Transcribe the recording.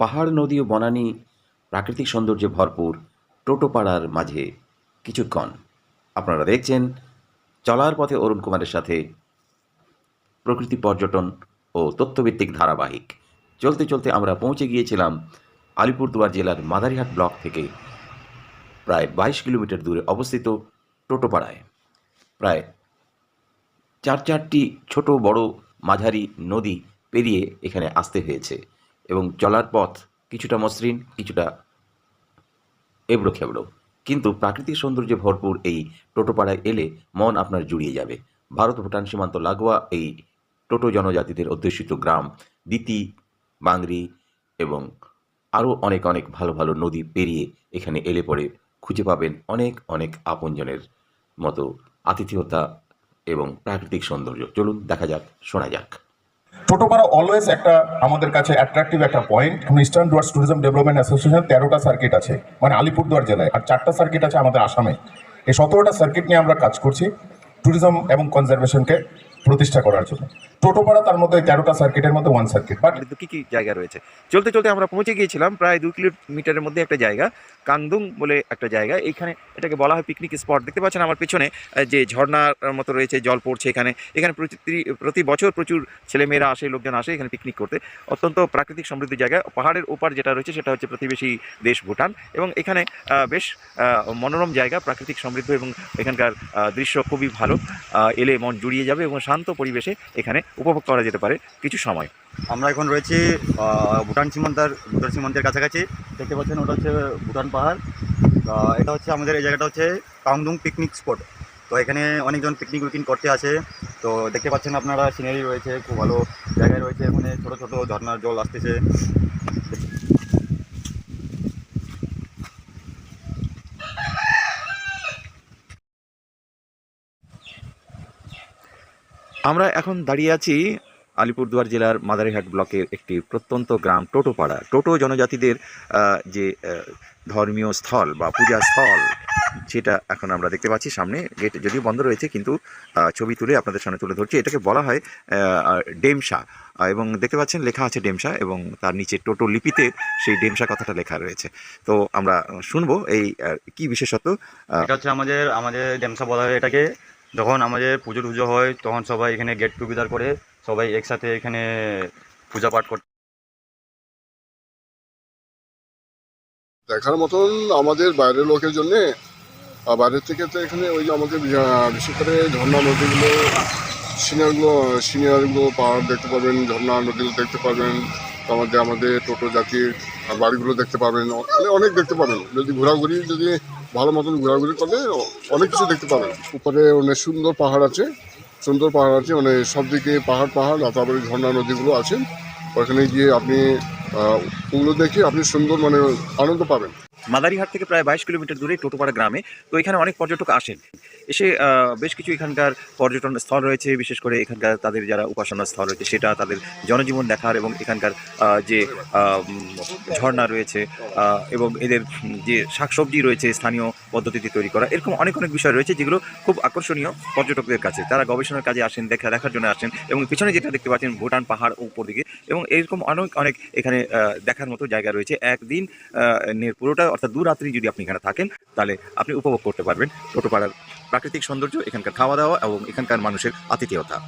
পাহাড়, নদী ও বনানী প্রাকৃতিক সৌন্দর্যে ভরপুর টোটোপাড়ার মাঝে কিছুক্ষণ আপনারা দেখছেন চলার পথে অরুণ কুমারের সাথে প্রকৃতি পর্যটন ও তথ্যভিত্তিক ধারাবাহিক। চলতে চলতে আমরা পৌঁছে গিয়েছিলাম আলিপুরদুয়ার জেলার মাদারিহাট ব্লক থেকে প্রায় বাইশ কিলোমিটার দূরে অবস্থিত টোটোপাড়ায়। প্রায় চার চারটি ছোট বড় মাঝারি নদী পেরিয়ে এখানে আসতে হয়েছে। এবং চলার পথ কিছুটা মসৃণ, কিছুটা এবড়ো খেবড়ো কিন্তু প্রাকৃতিক সৌন্দর্যে ভরপুর এই টোটোপাড়ায় এলে মন আপনার জুড়িয়ে যাবে। ভারত ভুটান সীমান্ত লাগোয়া এই টোটো জনজাতিদের অধ্যুষিত গ্রাম দিতি, বাংরি এবং আরও অনেক অনেক ভালো ভালো নদী পেরিয়ে এখানে এলে পরে খুঁজে পাবেন অনেক অনেক আপনজনের মতো আতিথেয়তা এবং প্রাকৃতিক সৌন্দর্য। চলুন দেখা যাক, শোনা যাক। টোটোপাড়া অলওয়েজ একটা আমাদের কাছে অ্যাট্রাকটিভ একটা point eastern Dooars tourism development association তেরোটা সার্কিট আছে মানে আলিপুরদুয়ার জেলায়। আর চারটা সার্কিট আছে আমাদের আসামে। এই সতেরোটা সার্কিট নিয়ে আমরা কাজ করছি। ট্যুরিজম এবং কনজারভেশনকে প্রতিষ্ঠা করার জন্য। টোটোপাড়া তার মধ্যে তেরোটা সার্কিটের মধ্যে ওয়ান সার্কিট বাট কী কী জায়গা রয়েছে? চলতে চলতে আমরা পৌঁছে গিয়েছিলাম প্রায় দু কিলোমিটারের মধ্যে একটা জায়গা, কাংদুং বলে একটা জায়গা। এখানে এটাকে বলা হয় পিকনিক স্পট দেখতে পাচ্ছেন আমার পেছনে যে ঝর্ণার মতো রয়েছে, জল পড়ছে এখানে। এখানে প্রতি বছর প্রচুর ছেলেমেয়েরা আসে, লোকজন আসে এখানে পিকনিক করতে। অত্যন্ত প্রাকৃতিক সমৃদ্ধ জায়গা। পাহাড়ের ওপার যেটা রয়েছে, সেটা হচ্ছে প্রতিবেশী দেশ ভুটান। এবং এখানে বেশ মনোরম জায়গা, প্রাকৃতিক সমৃদ্ধ এবং এখানকার দৃশ্য খুবই ভালো। এলে মন জুড়িয়ে যাবে এবং শান্ত পরিবেশে এখানে উপভোগ করা যেতে পারে কিছু সময়। আমরা এখন রয়েছি ভুটান সীমান্তার, ভুটান সীমান্তের কাছাকাছি। দেখতে পাচ্ছেন, ওটা হচ্ছে ভুটান পাহাড়। এটা হচ্ছে আমাদের, এই জায়গাটা হচ্ছে কাংদুং পিকনিক স্পট তো এখানে অনেকজন পিকনিক উইকিং করতে আসে। তো দেখতে পাচ্ছেন আপনারা সিনারি রয়েছে, খুব ভালো জায়গায় রয়েছে। এখানে ছোটো ছোটো ঝর্নার জল আসতেছে। আমরা এখন দাঁড়িয়ে আছি আলিপুরদুয়ার জেলার মাদারিহাট ব্লকের একটি প্রত্যন্ত গ্রাম টোটোপাড়া। টোটো জনজাতিদের যে ধর্মীয় স্থল বা পূজা স্থল, সেটা এখন আমরা দেখতে পাচ্ছি সামনে। গেট যদিও বন্ধ রয়েছে, কিন্তু ছবি তুলে আপনাদের সামনে তুলে ধরছি। এটাকে বলা হয় ডেমসা। এবং দেখতে পাচ্ছেন, লেখা আছে ডেমসা এবং তার নিচে টোটো লিপিতে সেই ডেমসা কথাটা লেখা রয়েছে। তো আমরা শুনব এই কি বিশেষত হচ্ছে আমাদের আমাদের ডেমসা বলা হয় এটাকে। যখন আমাদের পুজো টুজো হয়, তখন সবাই এখানে গেট টুগেদার করে সবাই একসাথে এখানে পূজা পাঠ করতে দেখার মতন আমাদের বাইরের লোকের জন্যে, আর বাইরের থেকে তো এখানে ওই যে আমাদের বিশেষ করে ঝর্ণা নদীগুলো সিনিয়রগুলো সিনিয়রগুলো পাহাড় দেখতে পাবেন, ঝর্ণা নদীগুলো দেখতে পাবেন আমাদের আমাদের টোটো জাতির বাড়িগুলো দেখতে পাবেন মানে অনেক দেখতে পাবেন। যদি ঘোরাঘুরি যদি ভালো মতন ঘোরাঘুরি করলে অনেক কিছু দেখতে পাবেন উপরে অনেক সুন্দর পাহাড় আছে, সুন্দর পাহাড় আছে মানে সব দিকে পাহাড় পাহাড় আর তারপরে ঝর্ণা নদীগুলো আছে। ওখানে গিয়ে আপনি ওগুলো দেখে আপনি সুন্দর মানে আনন্দ পাবেন। মাদারিহাট থেকে প্রায় বাইশ কিলোমিটার দূরে টোটোপাড়া গ্রামে, তো এখানে অনেক পর্যটক আসেন। এসে বেশ কিছু এখানকার পর্যটন স্থল রয়েছে, বিশেষ করে এখানকার তাদের যারা উপাসনা স্থল রয়েছে, সেটা তাদের জনজীবন দেখার এবং এখানকার যে ঝর্ণা রয়েছে এবং এদের যে শাকসবজি রয়েছে, স্থানীয় পদ্ধতিতে তৈরি করা, এরকম অনেক অনেক বিষয় রয়েছে যেগুলো খুব আকর্ষণীয় পর্যটকদের কাছে। তারা গবেষণার কাজে আসেন, দেখা, দেখার জন্য আসেন এবং পিছনে যেটা দেখতে পাচ্ছেন ভুটান পাহাড় উপর দিকে এবং এরকম অনেক অনেক এখানে দেখার মতো জায়গা রয়েছে। একদিন পুরোটা অর্থাৎ দু রাত্রি যদি আপনি এখানে থাকেন, তাহলে আপনি উপভোগ করতে পারবেন টোটোপাড়ার প্রাকৃতিক সৌন্দর্য, এখানকার খাওয়া দাওয়া এবং এখানকার মানুষের আতিথেয়তা।